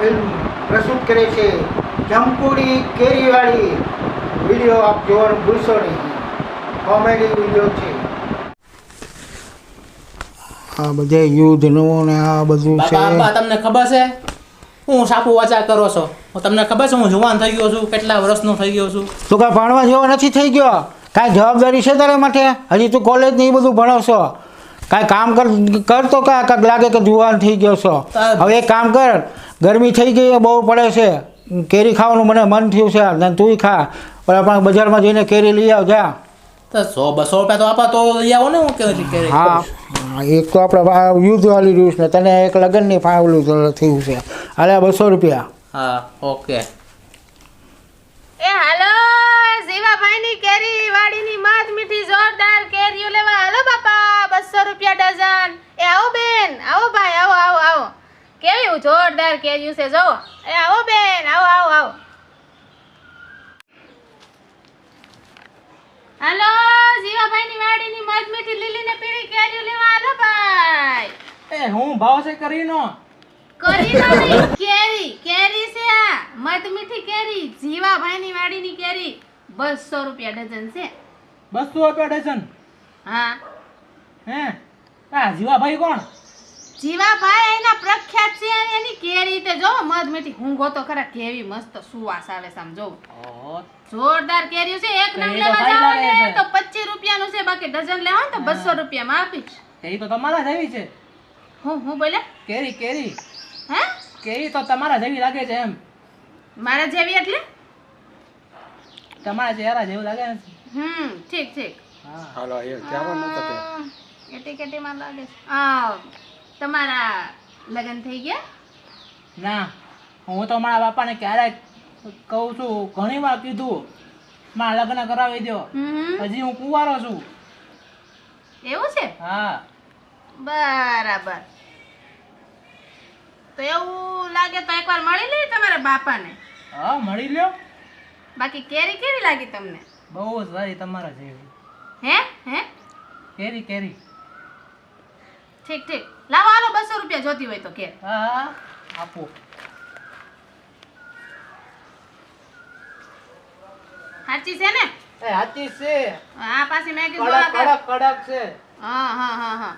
Film પ્રસ્તુત કરે છે જમપુડી કેરીવાળી. વીડિયો આપ જોવાનું ભૂલશો નહીં. કોમેડી વીડિયો છે. આ બધે યુદ્ધનું ને આ બધું છે. બાપા તમને ખબર છે? હું સાપુ વાચા કરો છો. હું તમને ખબર છે હું જુવાન થઈ ગયો છું કેટલા વર્ષનો થઈ ગયો છું? તું કાંઈ ભણવા જેવો નથી થઈ ગયો? કાંઈ જવાબદારી છે તારા માટે? હજી તું કોલેજ ને એ બધું ભણવશો. કાંઈ કામ કર કર તો કા કાંઈક લાગે કે જુવાન થઈ ગયો છો. હવે એક કામ કર ગરમી થઈ ગઈ બહુ પડે છે. કેરી ખાવાનું મને મન થયું છે ને તુંય ખા. પણ આપણે બજારમાં જઈને કેરી લઈ આવ જા. તો સો બસો રૂપિયા તો આપા તો લઈ આવો ને હું એક તો આપણે યુદ્ધ વાળી રહ્યું છે ને તને એક લગ્નની ફાવલું થયું છે. હાલે બસો રૂપિયા. હા ઓકે. એ હાલો. ઝીવાભાઈની કેરી વાડીની મધ મીઠી જોરદાર કેરીઓ લેવા હાલો બાપા બસો રૂપિયા ડઝન. એ આવો બેન આવો ભાઈ આવો આવો આવો. કેવી જોરદાર કેરીઓ છે જો એ આવો બેન આવો આવો આવો. હાલો ઝીવાભાઈની વાડીની મધ મીઠી લીલી ને પીળી કેરીઓ લેવા હાલો ભાઈ. એ હું ભાવ છે કરીને? કરી લો નહીં, કેરી કેરી છે આ. મધ મીઠી કેરી જીવાભાઈની વાડીની કેરી. બસો રૂપિયા ડઝન છે. બસો રૂપિયા ડઝન? હા. હે? આ જીવાભાઈ કોણ? જીવાભાઈ એના પ્રખ્યાત છે અને એની કેરી તે જો મધ મીઠી હુંગો તો ખરા કેવી મસ્ત સુવાસ આવે આમ જો. જોરદાર કેરી છે એક નંગ લેવા જાવ ને. તો પચીસ રૂપિયાનું છે બાકી ડઝન લેવા ને તો બસો રૂપિયામાં આપીશ એ તો તમારા જેવી છે. હું હું બોલે કેરી કેરી. હે? કેરી તો તમારા જેવી લાગે છે એમ. મારા જેવી એટલે? તમારા ચહેરા જેવું લાગે ને? હમ ઠીક ઠીક. હા. કેટી માં લાગે છે. આ તમારા લગ્ન થઈ ગયા? ના હું તો મારા બાપાને ક્યારેક કહું છું ઘણી વાર કીધું મારા લગ્ન કરાવી દો હમ. હજી હું કુંવારો છું. એવું છે? હા. બરાબર. તો એવું લાગે તો એકવાર મળી લઈએ તમારા બાપાને. હા મળી લ્યો. બાકી કેરી કેવી લાગી તમને? બહુ સારી તમારા જેવી. હે? હે? કેરી કેરી. ઠીક ઠીક. લાવો હાલો બસો રૂપિયા જોતી હોય તો કે. હા હા. આપો. સાચી છે ને? એ હાચી છે. આ પાછી મેં કીધું કડક કડક કડક છે. હા હા હા હા.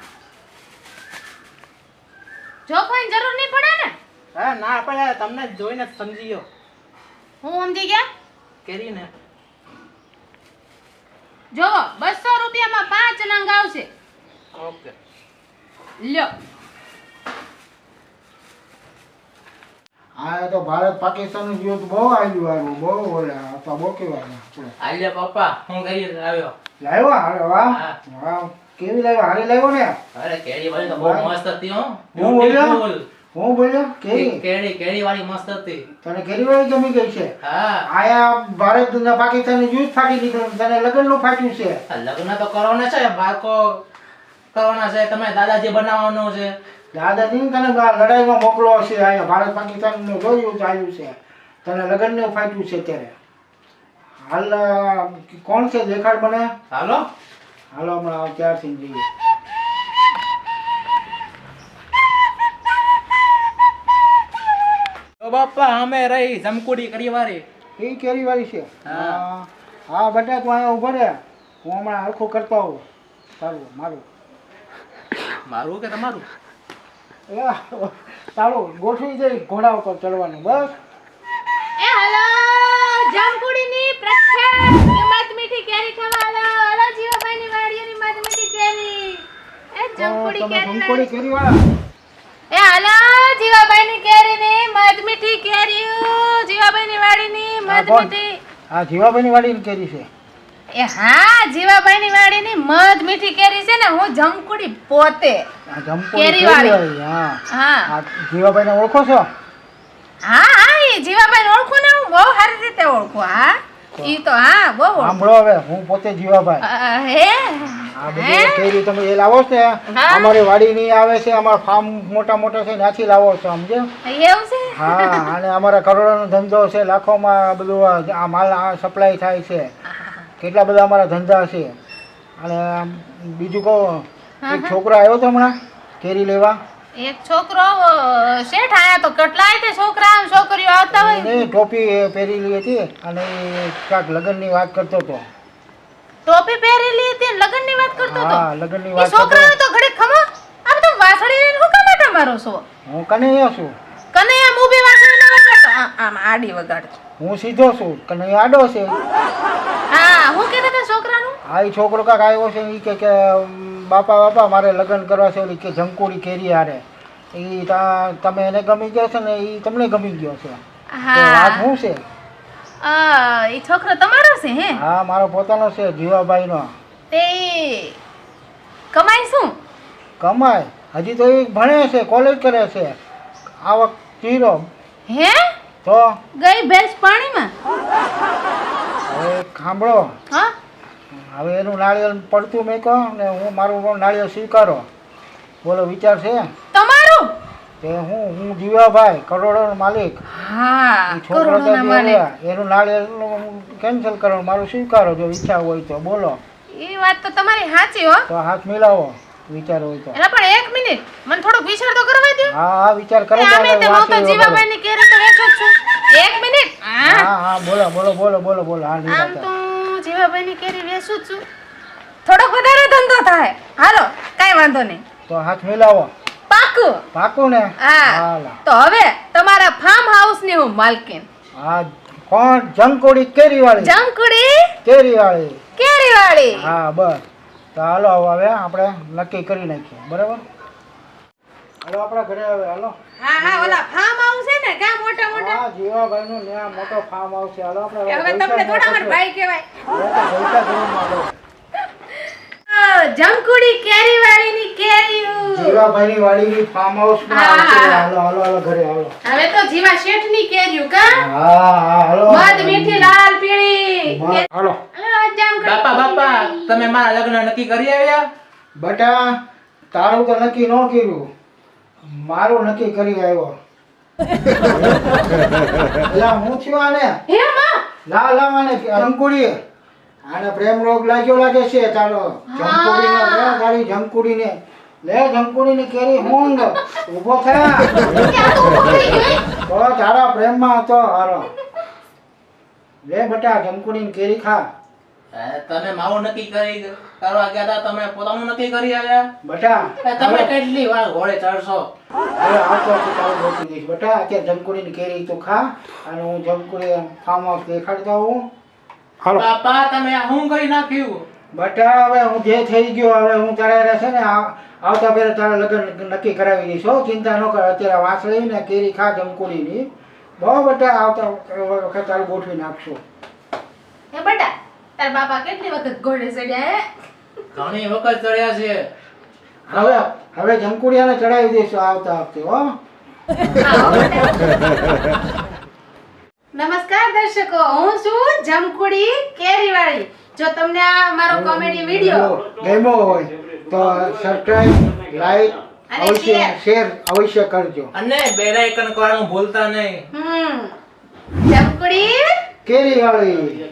જો કોઈ જરૂર નહીં પડે ને? હા ના આપણે તમને જોઈને જ સમજી ગયો. હું સમજી ગયા? કેરીને. જો બસો રૂપિયામાં પાંચ નંગ આવશે. ઓકે. લ્યો. આ તો ભારત પાકિસ્તાનનું યુદ્ધ બહુ આવ્યું આવ્યું બહુ ઓલા હતા બહુ કેવા આલ્યા પપ્પા હું ગઈ આવ્યો. લાવ્યો હારે વાહ. હા. વાહ. કેવી લાવ્યો? હારી લાવ્યો ને? અરે કેરી વાળી તો બહુ મસ્ત હતી હો. હું બોલ્યો? હું બોલ્યો? કેરી કેરી? કેરી વાળી મસ્ત હતી. તને કેરી વાળી જમી ગઈ છે? હા. આયા ભારત દુનિયા પાકિસ્તાન યુદ્ધ ફાટી નીકળ્યું તને લગ્નનું ફાટ્યું છે? લગ્ન તો કરવાના છે બાળકો કરવાના છે તમે દાદાજી બનાવવાનું છે. દાદાજી તને લડાઈમાં મોકલો છે અહીંયા ભારત પાકિસ્તાનનું જોયું ચાલ્યું છે તને લગ્નનું ફાટ્યું છે ત્યારે હાલ કોણ છે? દેખાડ મને. હાલો. હાલો હમણાં ત્યારથી જઈએ. તો બાપા અમે રહી જમકુડી કરી વાળી એ કેરી વાળી છે? હા. હા બટા તું અહીંયા ઊભો રે. હું હમણાં હરખું કરતા હોઉં સારું મારું. મારું કે તમારું? એ, સારું ગોઠવી દઈ ઘોડા ઉપર ચડવાનું બસ. એ હાલો જામકુડીની પ્રખ્યાત મધ મીઠી કેરી ખાવા. હાલો હાલો જીવાભાઈની વાડીઓની મધ મીઠી કેરી. એ જામકુડી કેરી જમકોડી કેરી વાળા એ હાલો જીવાભાઈની કેરીની મીઠી કેરીઓ જીવાભાઈની વાડીની મધ કોણ? મીઠી. હા જીવાભાઈની વાડીની કેરી છે. એ હા જીવાભાઈની વાડીની મધ મીઠી કેરી છે ને હું જમકુડી પોતે. આ કેરી. વાળી. હા. હા. આ જીવાભાઈને ઓળખો છો? હા હા એ જીવાભાઈ ઓળખું ને હું બહુ સારી રીતે ઓળખું હા. ઈ તો હા બહુ ઓળખું. સાંભળો હવે હું પોતે જીવાભાઈ. અ, હે? આ? બધી કેરી તમે એ લાવો છે અમારી વાડી ની આવે છે અમારા ફાર્મ મોટા મોટા છે ત્યાંથી લાવો છો સમજે? એવું છે? હા અને અમારા કરોડોનો ધંધો છે લાખોમાં બધું આ- માલ સપ્લાય થાય છે. કેટલા બધા અમારા ધંધા છે. અને બીજું કહો એક છોકરો આવ્યો તો હમણાં કેરી લેવા? એક છોકરો શેઠ આયા તો કેટલાય તે છોકરા છોકરીઓ આવતા હોય. ટોપી પહેરેલી હતી અને એ કાંક લગ્નની વાત કરતો હતો. ટોપી પહેરેલી હતી ને લગ્નની વાત કરતો તો હા લગ્નની વાત છોકરાઓ તો ઘડી ખમો. આમ તો વાસળી લઈને હું કામ મારો છો? હું કનૈયો છું. કને આમ ઊભી વાસળી ન વગાડતો આમ આડી વગાડતો. હું સીધો છું. કનૈયા આડો છે. હા હું કહેતા હતા છોકરાનું? હા એ છોકરો કાંક આવ્યો છે એ કે કે બાપા બાપા મારે લગ્ન કરવા છે ઓલી કે જંકુડી કેરી હારે. એ તમે એને ગમી ગયો છે ને એ તમને ગમી ગયો છે. હા. વાત હા શું છે? આ એ છોકરો તમારો છે હે? હા મારો પોતાનો છે જીવાભાઈનો. તે કમાય શું? કમાય. હજી તો એ ભણે છે કોલેજ કરે છે. આવક ચીરો. હે? તો? ગઈ ભેંસ પાણીમાં? હવે ખાંભળો. હા? હવે એનું નાળિયેર પડતું મેં કહો ને હું મારું નાળિયેર સ્વીકારો. બોલો વિચાર છે? તમારું તે હું હું જીવાભાઈ કરોડોનો માલિક. હા કરોડોના માલિક. એનું નાળિયેર કેન્સલ કરવાનું મારું સ્વીકારો જો ઈચ્છા હોય તો બોલો. એ વાત તો તમારી સાચી હો. તો હાથ મિલાવો વિચાર હોય તો. એટલે પણ એક મિનિટ મને થોડોક વિચાર તો કરવા દો હા હા વિચાર કરો તો આમે તો હું તો વાંચી વગર. જીવાભાઈ ની કેરી તો વેચો છું. એક મિનિટ હા. હા બોલો બોલો બોલો બોલો બોલો હા આમ તો જીવાભાઈ ની કેરી વેચું છું. થોડોક વધારે ધંધો થાય. હાલો કાઈ વાંધો નહીં. તો હાથ મિલાવો. પાકું? પાકું ને? હા. તો હવે તમારા ફાર્મ હાઉસની હું માલકીન. હા કોણ? જંકુડી કેરી વાળી જંકુડી? કેરી વાળી કેરી વાળી હા બસ. તો હાલો હવે આપણે નક્કી કરી નાખીએ. બરાબર? હાલો આપણા ઘરે હવે હાલો. હા હા ઓલા ફાર્મ હાઉસ છે ને ક્યાં મોટા મોટા. હા જીવાભાઈ નું ને મોટો ફાર્મ હાઉસ છે. હાલો આપણે હવે તમને થોડા મારા ભાઈ કહેવાય. જંકુડી કેરી વાળી ની કેરીઓ. જીવાભાઈની વાડીની ફાર્મ હાઉસમાં આવશે. હાલો હાલો હાલો ઘરે હાલો. હવે તો જીવા શેઠની કેરીઓ કા? હા હા હાલો મધ મીઠી લાલ પીળી. હાલો. આ જંકુડી બાપા બાપા તમે મારા લગ્ન નક્કી કરી આવ્યા? બટા તારું તો નક્કી ન કર્યું. મારું નક્કી કરી આવ્યો. એલા હું છું આને? હે? માં લા લાવ માને જંકુડી આને પ્રેમ રોગ લાગ્યો લાગે છે ચાલો. જંકુડીને લે તારી જંકુડીને. લે જંકુડીને કેરી હું ઊભો તો તો તારા પ્રેમમાં હતો હારો લે બેટા જંકુડીને કેરી ખા. તમે માવું નક્કી કરી કરવા ગયા હતા તમે પોતાનું નક્કી કરી આવ્યા? બટા તમે કેટલી વાર ઘોડે ચડશો? તારું ગોતી દઈશ. બેટા અત્યારે જમકુડીની કેરી તો ખા અને હું જમકુડી ફાર્મ હાઉસ દેખાડતા હું. હાલો. બાપા તમે આ શું કરી નાખ્યું? બટા હવે હું જે થઈ ગયો હવે હું તારે રહેશે ને આ- આવતા પહેલા તારા લગ્ન નક્કી કરાવી દઈશ હો ચિંતા ન કર. અત્યારે વાસળી ને કેરી ખા જમકુડીની બહુ બધા આવતા વખત તારું ગોઠવી નાખશું. હે બેટા તાર બાપા કેટલી વખત ઘોડે ચડ્યા હે? ઘણી વખત ચડ્યા છે. હવે હવે જમકુડિયાને ચડાવી દઈશું આવતા વખતે હો. નમસ્કાર દર્શકો હું છું જમકુડી કેરીવાળી. જો તમને આ મારો કોમેડી વિડિયો ગમ્યો હોય. તો સબસ્ક્રાઇબ લાઈક અવશ્ય શેર અવશ્ય કરજો. અને બેલાઇકન કરવાનું ભૂલતા નહીં. હમ. જમકુડી કેરી વાળી.